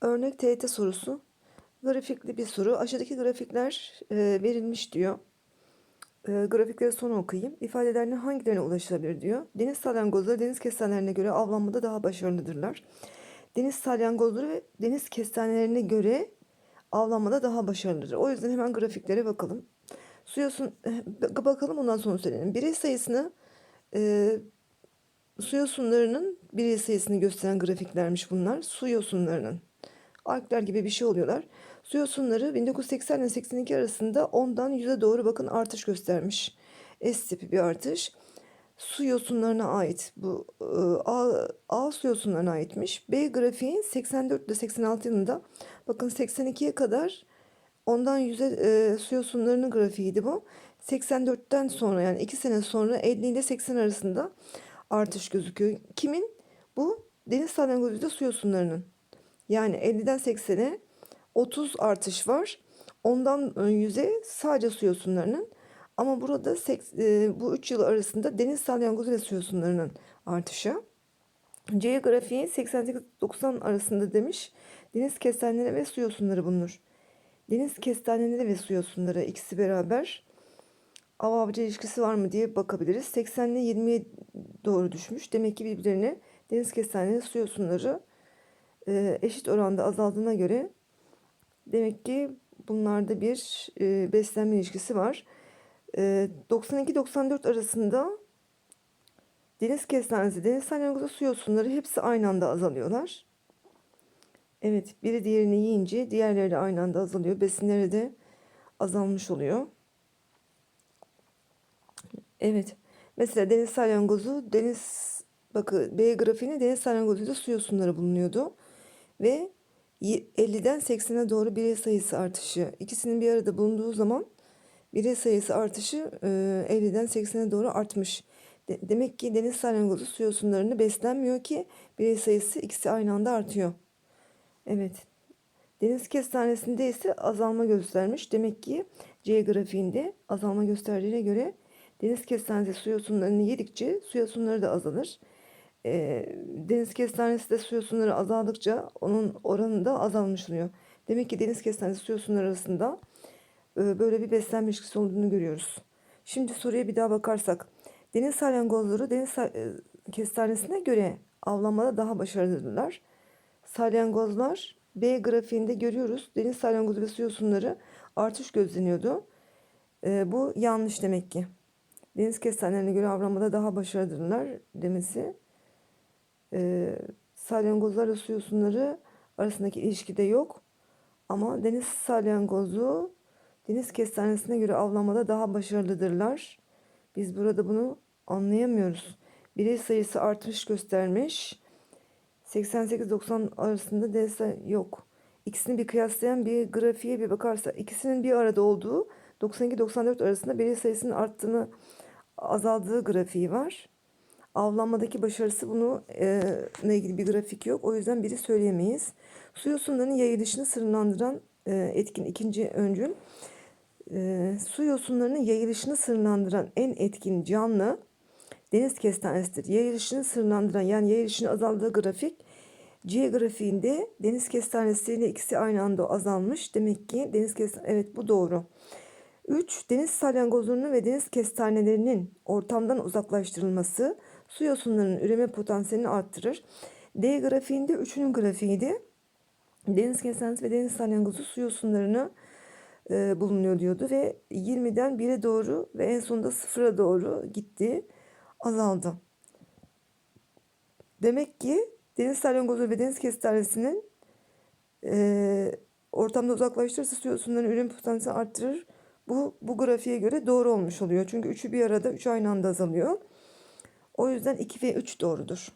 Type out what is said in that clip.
Örnek TYT sorusu. Grafikli bir soru. Aşağıdaki grafikler e, verilmiş diyor. E, grafikleri sonra okuyayım. İfadelerinin hangilerine ulaşılabilir diyor. Deniz salyangozları deniz kestanelerine göre avlanmada daha başarılıdırlar. Deniz salyangozları ve deniz kestanelerine göre avlanmada daha başarılıdır. O yüzden hemen grafiklere bakalım. Su yosun, e, bakalım ondan sonra söyleyelim. Birey sayısını e, su yosunlarının birey sayısını gösteren grafiklermiş bunlar. Su yosunlarının. Alpler gibi bir şey oluyorlar. Su yosunları 1980 ile 82 arasında 10'dan 100'e doğru bakın artış göstermiş. S tipi bir artış. Su yosunlarına ait bu e, A, A su yosunlarına aitmiş. B grafiği 84 ile 86 yılında bakın 82'ye kadar ondan 100'e e, su yosunlarının grafiğiydi bu. 84'ten sonra yani 2 sene sonra 50 ile 80 arasında artış gözüküyor. Kimin? Bu deniz salyangozuyla su yosunlarının. Yani 50'den 80'e 30 artış var. Ondan 100'e sadece su yosunlarının. Ama burada e, bu 3 yıl arasında deniz salyangozu ve su yosunlarının artışı. C grafiği 88-90 arasında demiş. Deniz kestaneleri ve su yosunları bulunur. Deniz kestaneleri ve su yosunları ikisi beraber av avcı ilişkisi var mı diye bakabiliriz. 80 ile 20'ye doğru düşmüş. Demek ki birbirlerine deniz kestaneleri su yosunları e, eşit oranda azaldığına göre demek ki bunlarda bir e, beslenme ilişkisi var. E, 92-94 arasında deniz kestanesi, deniz salyangozu su yosunları hepsi aynı anda azalıyorlar. Evet, biri diğerini yiyince diğerleri de aynı anda azalıyor. Besinleri de azalmış oluyor. Evet. Mesela deniz salyangozu, deniz bakın B grafiğinde deniz salyangozuyla su yosunları bulunuyordu. Ve 50'den 80'e doğru birey sayısı artışı. İkisinin bir arada bulunduğu zaman birey sayısı artışı 50'den 80'e doğru artmış. demek ki deniz salyangozu su yosunlarını beslenmiyor ki birey sayısı ikisi aynı anda artıyor. Evet. Deniz kestanesinde ise azalma göstermiş. Demek ki C grafiğinde azalma gösterdiğine göre deniz kestanesi su yosunlarını yedikçe su yosunları da azalır. E, deniz kestanesi de su yosunları azaldıkça onun oranı da azalmış oluyor. Demek ki deniz kestanesi su yosunları arasında e, böyle bir beslenme ilişkisi olduğunu görüyoruz. Şimdi soruya bir daha bakarsak. Deniz salyangozları deniz e, kestanesine göre avlanmada daha başarılıdırlar. Salyangozlar B grafiğinde görüyoruz. Deniz salyangozu ve su yosunları artış gözleniyordu. E, bu yanlış demek ki. Deniz kestanelerine göre avlanmada daha başarılıdırlar demesi e, salyangozlarla su yosunları arasındaki ilişki de yok. Ama deniz salyangozu deniz kestanesine göre avlamada daha başarılıdırlar. Biz burada bunu anlayamıyoruz. Birey sayısı artmış göstermiş. 88-90 arasında deniz yok. İkisini bir kıyaslayan bir grafiğe bir bakarsa ikisinin bir arada olduğu 92-94 arasında birey sayısının arttığını azaldığı grafiği var avlanmadaki başarısı bunu e, ilgili bir grafik yok. O yüzden biri söyleyemeyiz. Su yosunlarının yayılışını sınırlandıran e, etkin ikinci öncül. E, su yosunlarının yayılışını sınırlandıran en etkin canlı deniz kestanesidir. Yayılışını sınırlandıran yani yayılışını azaldığı grafik C grafiğinde deniz kestanesiyle ikisi aynı anda azalmış. Demek ki deniz kestanesi evet bu doğru. 3. Deniz salyangozlarının ve deniz kestanelerinin ortamdan uzaklaştırılması su yosunlarının üreme potansiyelini arttırır. D grafiğinde 3'ünün grafiğiydi. Deniz kestanesi ve deniz salyangozu su yosunlarını e, bulunuyor diyordu ve 20'den 1'e doğru ve en sonunda 0'a doğru gitti. Azaldı. Demek ki deniz salyangozu ve deniz kestanesinin e, ortamda uzaklaştırırsa su yosunlarının üreme potansiyelini arttırır. Bu, bu grafiğe göre doğru olmuş oluyor. Çünkü üçü bir arada, üç aynı anda azalıyor. O yüzden 2 ve 3 doğrudur.